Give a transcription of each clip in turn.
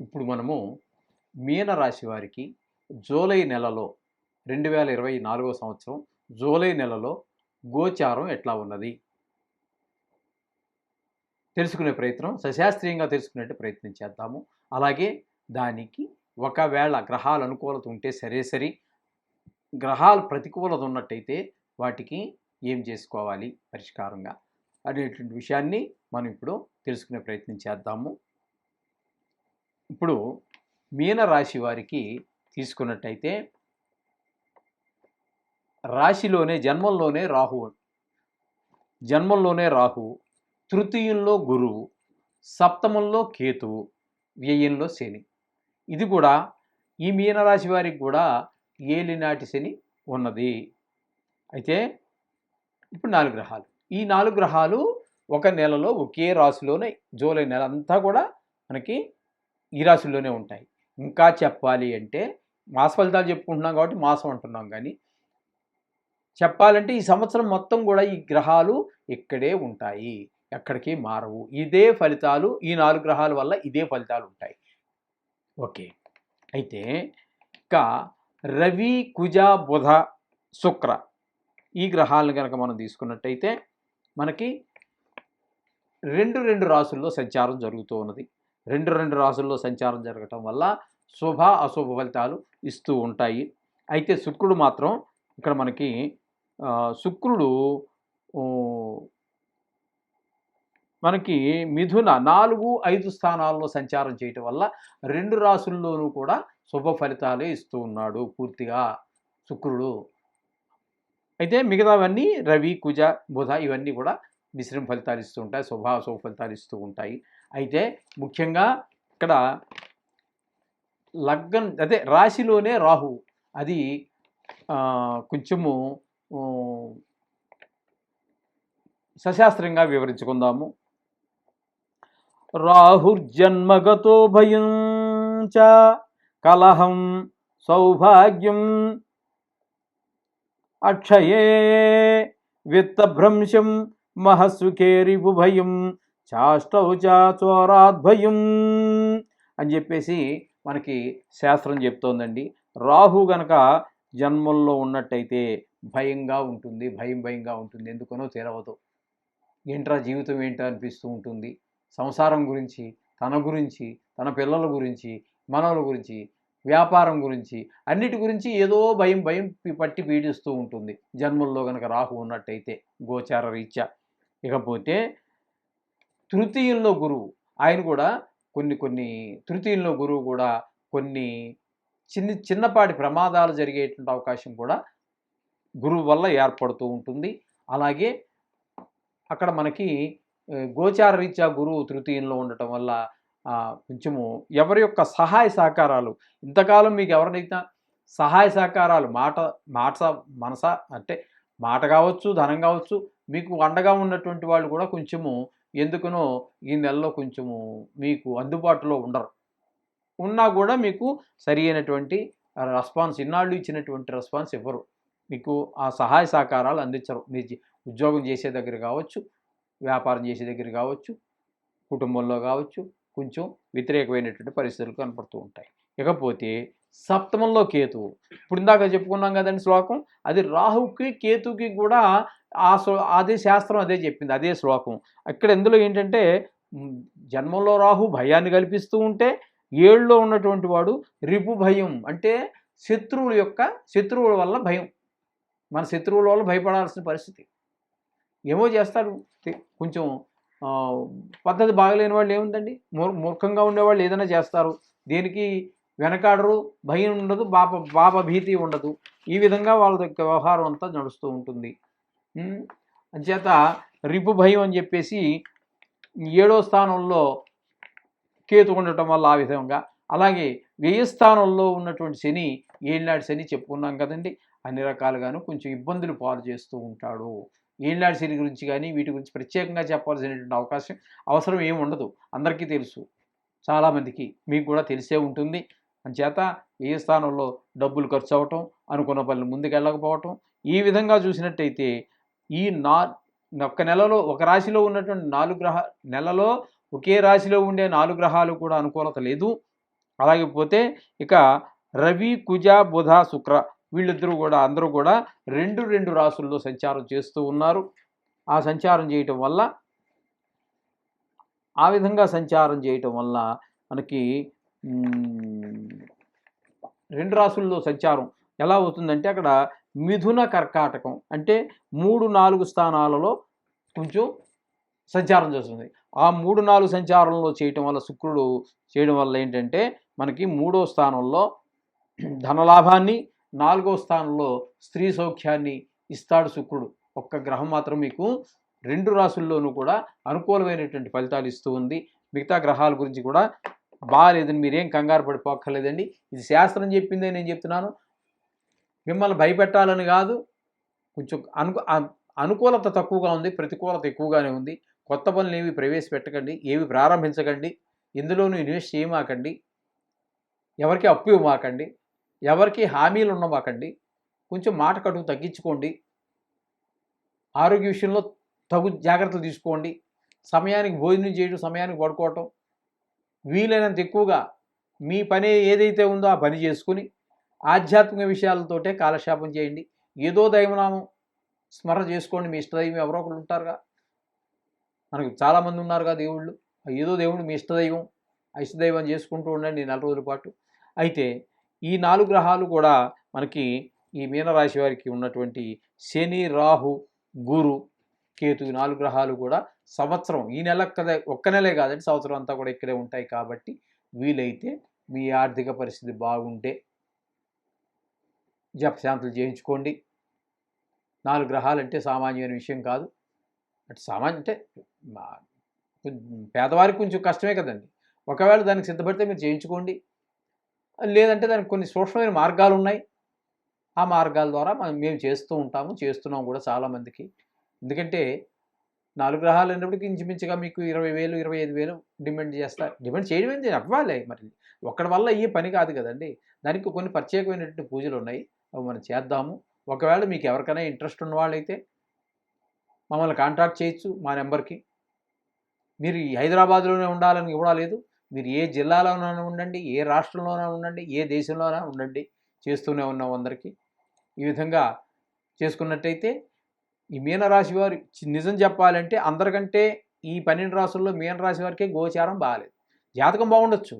ఇప్పుడు మనము మీనరాశి వారికి జూలై నెలలో రెండు వేల ఇరవై నాలుగో సంవత్సరం జూలై నెలలో గోచారం ఎట్లా ఉన్నది? తెలుసుకునే ప్రయత్నం సశాస్త్రీయంగా తెలుసుకునేట్టు ప్రయత్నం చేద్దాము. అలాగే దానికి ఒకవేళ గ్రహాల అనుకూలత ఉంటే సరే సరి గ్రహాలు ప్రతికూలత ఉన్నట్టయితే వాటికి ఏం చేసుకోవాలి పరిష్కారంగా అనేటువంటి విషయాన్ని మనం ఇప్పుడు తెలుసుకునే ప్రయత్నం చేద్దాము. ఇప్పుడు మీనరాశి వారికి తీసుకున్నట్టయితే రాశిలోనే జన్మంలోనే రాహు. జన్మంలోనే రాహు. తృతీయంలో గురువు సప్తమంలో కేతువు వ్యయంలో శని. ఇది కూడా ఈ మీనరాశి వారికి కూడా ఏలినాటి శని ఉన్నది. అయితే ఇప్పుడు నాలుగు గ్రహాలు. ఈ నాలుగు గ్రహాలు ఒక నెలలో ఒకే రాశిలోనే జూలై నెల అంతా కూడా మనకి ఈ రాశుల్లోనే ఉంటాయి. ఇంకా చెప్పాలి అంటే మాస ఫలితాలు చెప్పుకుంటున్నాం కాబట్టి మాసం అంటున్నాం కానీ చెప్పాలంటే ఈ సంవత్సరం మొత్తం కూడా ఈ గ్రహాలు ఇక్కడే ఉంటాయి. ఎక్కడికి మారవు. ఇదే ఫలితాలు ఈ నాలుగు గ్రహాల వల్ల ఇదే ఫలితాలు ఉంటాయి. ఓకే. అయితే ఇంకా రవి కుజ బుధ శుక్ర ఈ గ్రహాలను కనుక మనం తీసుకున్నట్టయితే మనకి రెండు రెండు రాసుల్లో సంచారం జరుగుతూ ఉన్నది. రెండు రెండు రాసుల్లో సంచారం జరగటం వల్ల శుభ అశుభ ఫలితాలు ఇస్తూ ఉంటాయి. అయితే శుక్రుడు మాత్రం ఇక్కడ మనకి శుక్రుడు మనకి మిథున నాలుగు ఐదు స్థానాల్లో సంచారం చేయటం వల్ల రెండు రాసుల్లోనూ కూడా శుభ ఫలితాలే ఇస్తూ ఉన్నాడు పూర్తిగా శుక్రుడు. అయితే మిగతావన్నీ రవి కుజ బుధ ఇవన్నీ కూడా మిశ్రమ ఫలితాలు ఇస్తూ ఉంటాయి శుభ అశుభ ఫలితాలు ఇస్తూ ఉంటాయి. అయితే ముఖ్యంగా ఇక్కడ లగ్నం అదే రాశిలోనే రాహు. అది కొంచెము సశాస్త్రంగా వివరించుకుందాము. రాహుర్జన్మగతో భయం చ కలహం సౌభాగ్యం అక్షయే విత్తభ్రంశం మహస్సుఖేరిపు భయం చాష్టౌ చోరాద్భయం అని చెప్పేసి మనకి శాస్త్రం చెప్తోందండి. రాహు గనక జన్మల్లో ఉన్నట్టయితే భయంగా ఉంటుంది భయం భయంగా ఉంటుంది. ఎందుకనో తెరవదు ఏంట్రా జీవితం ఏంటో అనిపిస్తూ ఉంటుంది. సంసారం గురించి తన గురించి తన పిల్లల గురించి మనవల గురించి వ్యాపారం గురించి అన్నిటి గురించి ఏదో భయం భయం పట్టి పీడిస్తూ ఉంటుంది. జన్మల్లో కనుక రాహు ఉన్నట్టయితే గోచార రీత్యా. ఇకపోతే తృతీయంలో గురువు. ఆయన కూడా కొన్ని కొన్ని తృతీయంలో గురువు కూడా కొన్ని చిన్న చిన్నపాటి ప్రమాదాలు జరిగేటువంటి అవకాశం కూడా గురువు వల్ల ఏర్పడుతూ ఉంటుంది. అలాగే అక్కడ మనకి గోచార రీత్యా గురువు తృతీయంలో ఉండటం వల్ల కొంచెము ఎవరి యొక్క సహాయ సహకారాలు ఇంతకాలం మీకు ఎవరినైతే సహాయ సహకారాలు మాట మాట మనస అంటే మాట కావచ్చు ధనం కావచ్చు మీకు అండగా ఉన్నటువంటి వాళ్ళు కూడా కొంచెము ఎందుకనో ఈ నెలలో కొంచెము మీకు అందుబాటులో ఉండరు. ఉన్నా కూడా మీకు సరి అయినటువంటి రెస్పాన్స్ ఇన్నాళ్ళు ఇచ్చినటువంటి రెస్పాన్స్ ఇవ్వరు. మీకు ఆ సహాయ సహకారాలు అందించరు. మీరు ఉద్యోగం చేసే దగ్గర కావచ్చు వ్యాపారం చేసే దగ్గర కావచ్చు కుటుంబంలో కావచ్చు కొంచెం వ్యతిరేకమైనటువంటి పరిస్థితులు కనపడుతూ ఉంటాయి. ఇకపోతే సప్తమంలో కేతువు. ఇప్పుడు ఇందాక చెప్పుకున్నాం కదండి శ్లోకం అది రాహుకి కేతుకి కూడా ఆ అదే శాస్త్రం అదే చెప్పింది అదే శ్లోకం. ఇక్కడ ఇందులో ఏంటంటే జన్మంలో రాహు భయాన్ని కల్పిస్తూ ఉంటే ఏళ్ళలో ఉన్నటువంటి వాడు రిపు భయం అంటే శత్రువుల యొక్క శత్రువుల వల్ల భయం. మన శత్రువుల వల్ల భయపడాల్సిన పరిస్థితి. ఏమో చేస్తారు కొంచెం పద్ధతి బాగలేని వాళ్ళు ఏముందండి? మూర్ మూర్ఖంగా ఉండేవాళ్ళు ఏదైనా చేస్తారు. దేనికి వెనకాడరు భయం ఉండదు బాప బాప భీతి ఉండదు. ఈ విధంగా వాళ్ళ యొక్క వ్యవహారం అంతా నడుస్తూ ఉంటుంది. అంచేత రిపు భయం అని చెప్పేసి ఏడో స్థానంలో కేతు ఉండటం వల్ల ఆ విధంగా. అలాగే వ్యయ స్థానంలో ఉన్నటువంటి శని ఏళ్ళనాడు శని చెప్పుకున్నాం కదండి. అన్ని రకాలుగాను కొంచెం ఇబ్బందులు పాలు చేస్తూ ఉంటాడు. ఏళ్ళనాడు శని గురించి కానీ వీటి గురించి ప్రత్యేకంగా చెప్పాల్సినటువంటి అవకాశం అవసరం ఏమి ఉండదు. అందరికీ తెలుసు. చాలామందికి మీకు కూడా తెలిసే ఉంటుంది. అంచేత ఏ స్థానంలో డబ్బులు ఖర్చు అవ్వటం అనుకున్న పనులు ముందుకెళ్ళకపోవటం ఈ విధంగా చూసినట్టయితే ఈ నా ఒక్క నెలలో ఒక రాశిలో ఉన్నటువంటి నాలుగు గ్రహ నెలలో ఒకే రాశిలో ఉండే నాలుగు గ్రహాలు కూడా అనుకూలత లేదు. అలాగే పోతే ఇక రవి కుజ బుధ శుక్ర వీళ్ళిద్దరూ కూడా అందరూ కూడా రెండు రెండు రాసుల్లో సంచారం చేస్తూ ఉన్నారు. ఆ సంచారం చేయటం వల్ల ఆ విధంగా సంచారం చేయటం వల్ల మనకి రెండు రాసుల్లో సంచారం ఎలా అవుతుందంటే అక్కడ మిథున కర్కాటకం అంటే మూడు నాలుగు స్థానాలలో కొంచెం సంచారం చేస్తుంది. ఆ మూడు నాలుగు సంచారంలో చేయటం వల్ల శుక్రుడు చేయడం వల్ల ఏంటంటే మనకి మూడో స్థానంలో ధనలాభాన్ని నాలుగో స్థానంలో స్త్రీ సౌఖ్యాన్ని ఇస్తాడు శుక్రుడు. ఒక్క గ్రహం మాత్రం మీకు రెండు రాసుల్లోనూ కూడా అనుకూలమైనటువంటి ఫలితాలు ఇస్తూ ఉంది. మిగతా గ్రహాల గురించి కూడా బాగాలేదని మీరేం కంగారు పడిపోక్కర్లేదండి. ఇది శాస్త్రం చెప్పిందే నేను చెప్తున్నాను. మిమ్మల్ని భయపెట్టాలని కాదు. కొంచెం అనుకు అనుకూలత తక్కువగా ఉంది ప్రతికూలత ఎక్కువగానే ఉంది. కొత్త పనులు ఏవి ప్రవేశపెట్టకండి ఏవి ప్రారంభించకండి ఇందులోనూ ఇన్వెస్ట్ చేయమాకండి ఎవరికి అప్పు ఇవ్వమాకండి ఎవరికి హామీలు ఉండమాకండి కొంచెం మాట కడుపు తగ్గించుకోండి ఆరోగ్య విషయంలో తగు జాగ్రత్తలు తీసుకోండి సమయానికి భోజనం చేయడం సమయానికి పడుకోవటం వీలైనంత ఎక్కువగా మీ పని ఏదైతే ఉందో ఆ పని చేసుకుని ఆధ్యాత్మిక విషయాలతోటే కాలక్షేపం చేయండి. ఏదో దైవనామం స్మరణ చేసుకోండి. మీ ఇష్టదైవం ఎవరో ఒకరు ఉంటారుగా. మనకు చాలామంది ఉన్నారుగా దేవుళ్ళు. ఏదో దేవుడు మీ ఇష్టదైవం ఇష్టదైవం చేసుకుంటూ ఉండండి నెల రోజుల పాటు. అయితే ఈ నాలుగు గ్రహాలు కూడా మనకి ఈ మీనరాశి వారికి ఉన్నటువంటి శని రాహు గురు కేతు నాలుగు గ్రహాలు కూడా సంవత్సరం ఈ నెల కదా ఒక్క నెలే కాదండి. సంవత్సరం అంతా కూడా ఇక్కడే ఉంటాయి కాబట్టి వీలైతే మీ ఆర్థిక పరిస్థితి బాగుంటే జపశాంతులు చేయించుకోండి నాలుగు గ్రహాలు అంటే సామాన్యమైన విషయం కాదు. అంటే సామాన్య అంటే పేదవారికి కొంచెం కష్టమే కదండి. ఒకవేళ దానికి సిద్ధపడితే మీరు చేయించుకోండి లేదంటే దానికి కొన్ని సూక్ష్మమైన మార్గాలు ఉన్నాయి. ఆ మార్గాల ద్వారా మనం మేము చేస్తూ ఉంటాము చేస్తున్నాం కూడా చాలామందికి. ఎందుకంటే నాలుగు గ్రహాలు అయినప్పటికీ ఇంచుమించుగా మీకు ఇరవై వేలు ఇరవై ఐదు వేలు డిమాండ్ చేస్తారు డిమాండ్ చేయడం ఏంటి? అవ్వాలి మరి. ఒక్కడి వల్ల అయ్యే పని కాదు కదండి. దానికి కొన్ని ప్రత్యేకమైనటువంటి పూజలు ఉన్నాయి. మనం చేద్దాము. ఒకవేళ మీకు ఎవరికైనా ఇంట్రెస్ట్ ఉన్న వాళ్ళైతే మమ్మల్ని కాంటాక్ట్ చేయొచ్చు మా నెంబర్కి. మీరు హైదరాబాద్లోనే ఉండాలని కూడా లేదు. మీరు ఏ జిల్లాలోనైనా ఉండండి ఏ రాష్ట్రంలోనైనా ఉండండి ఏ దేశంలోనైనా ఉండండి. చేస్తూనే ఉన్నాం అందరికీ. ఈ విధంగా చేసుకున్నట్టయితే ఈ మీనరాశి వారి నిజం చెప్పాలంటే అందరికంటే ఈ పన్నెండు రాసుల్లో మీనరాశి వారికే గోచారం బాగాలేదు జాతకం బాగుండొచ్చు.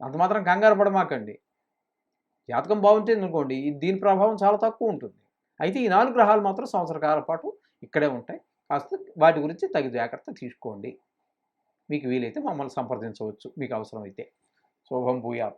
అంత మాత్రం కంగారు పడమాకండి. జాతకం బాగుంటే అనుకోండి ఈ- దీని ప్రభావం చాలా తక్కువ ఉంటుంది. అయితే ఈ నాలుగు గ్రహాలు మాత్రం సంవత్సర కాలం పాటు ఇక్కడే ఉంటాయి. కాస్త వాటి గురించి తగు జాగ్రత్త తీసుకోండి. మీకు వీలైతే మమ్మల్ని సంప్రదించవచ్చు. మీకు అవసరమైతే. శోభం భూయాత్.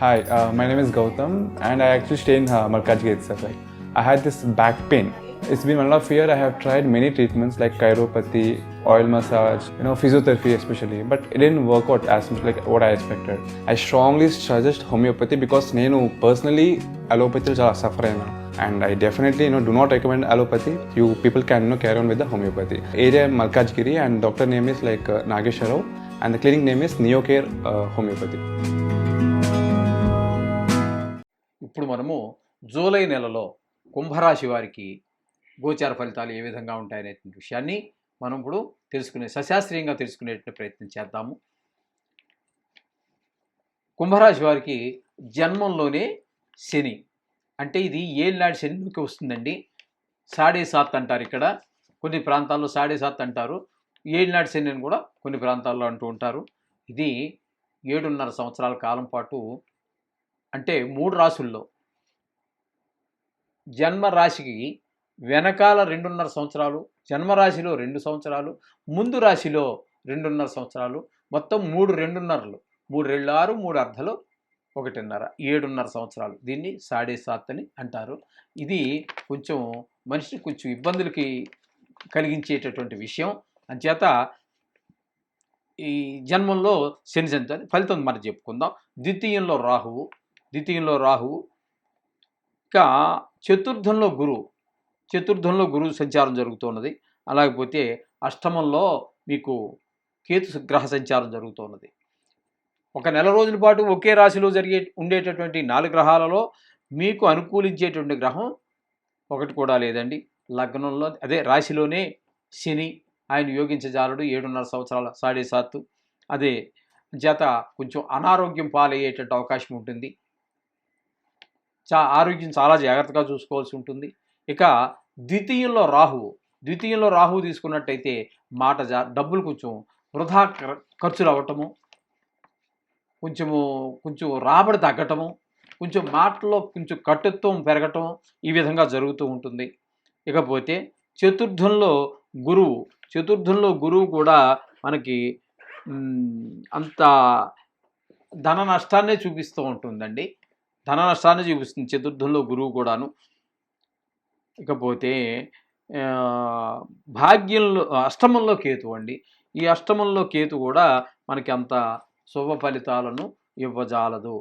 Hi, uh, my name is Gautam, and I actually stay in uh, Malkajgiri itself. Like, I had this back pain. It's been one and a half year. I have tried many treatments like chiropathy, oil massage, you know, physiotherapy especially, but it didn't work out as much like what I expected. I strongly suggest homeopathy because నేను personally allopathy చాలా suffer అయినా and I definitely you know do not recommend allopathy. You people can you know carry on with the homeopathy. Area Malkajgiri and doctor name is like uh, Nagesha Rao and the clinic name is Neocare uh, Homeopathy. ఇప్పుడు మనము July నెలలో కుంభరాశి వారికి గోచార ఫలితాలు ఏ విధంగా ఉంటాయనేటువంటి విషయాన్ని మనం ఇప్పుడు తెలుసుకునే సశాస్త్రీయంగా తెలుసుకునేటువంటి ప్రయత్నం చేద్దాము. కుంభరాశి వారికి జన్మంలోనే శని. అంటే ఇది ఏళ్ళనాడు శనిలోకి వస్తుందండి. సాడే సాత్ అంటారు ఇక్కడ. కొన్ని ప్రాంతాల్లో సాడే సాత్ అంటారు. ఏళ్ళనాడు శని అని కూడా కొన్ని ప్రాంతాల్లో అంటూ ఉంటారు. ఇది ఏడున్నర సంవత్సరాల కాలం పాటు అంటే మూడు రాసుల్లో జన్మ రాశికి వెనకాల రెండున్నర సంవత్సరాలు జన్మరాశిలో రెండు సంవత్సరాలు ముందు రాశిలో రెండున్నర సంవత్సరాలు మొత్తం మూడు రెండున్నరలు. మూడు రెండు ఆరు మూడు అర్ధలు ఒకటిన్నర ఏడున్నర సంవత్సరాలు. దీన్ని సాడే సాత్ అని అంటారు. ఇది కొంచెం మనిషిని కొంచెం ఇబ్బందులకి కలిగించేటటువంటి విషయం. అంచేత ఈ జన్మంలో శని సంచారం ఫలితం మనం చెప్పుకుందాం. ద్వితీయంలో రాహువు ద్వితీయంలో రాహువు ఇంకా చతుర్థంలో గురువు. చతుర్థంలో గురువు సంచారం జరుగుతున్నది. అలాగపోతే అష్టమంలో మీకు కేతు గ్రహ సంచారం జరుగుతున్నది. ఒక నెల రోజుల పాటు ఒకే రాశిలో జరిగే ఉండేటటువంటి నాలుగు గ్రహాలలో మీకు అనుకూలించేటువంటి గ్రహం ఒకటి కూడా లేదండి. లగ్నంలో అదే రాశిలోనే శని ఆయన యోగించజాలడు ఏడున్నర సంవత్సరాల సాడే సాత్తు. అదే చేత కొంచెం అనారోగ్యం పాలయ్యేటట్టు అవకాశం ఉంటుంది. చా ఆరోగ్యం చాలా జాగ్రత్తగా చూసుకోవాల్సి ఉంటుంది. ఇక ద్వితీయంలో రాహువు. ద్వితీయంలో రాహువు తీసుకున్నట్టయితే మాట జా డబ్బులు కొంచెం వృధా ఖర్చులు అవ్వటము కొంచెము కొంచెం రాబడి తగ్గటము కొంచెం మాటల్లో కొంచెం కట్టుత్వం పెరగటం ఈ విధంగా జరుగుతూ ఉంటుంది. ఇకపోతే చతుర్థంలో గురువు. చతుర్థంలో గురువు కూడా మనకి అంత ధన నష్టాన్నే చూపిస్తూ ఉంటుందండి. ధన నష్టాన్ని చూపిస్తుంది చతుర్థంలో గురువు కూడాను. ఇకపోతే భాగ్యంలో అష్టమంలో కేతు అండి. ఈ అష్టమంలో కేతు కూడా మనకి అంత శుభ ఫలితాలను ఇవ్వజాలదు.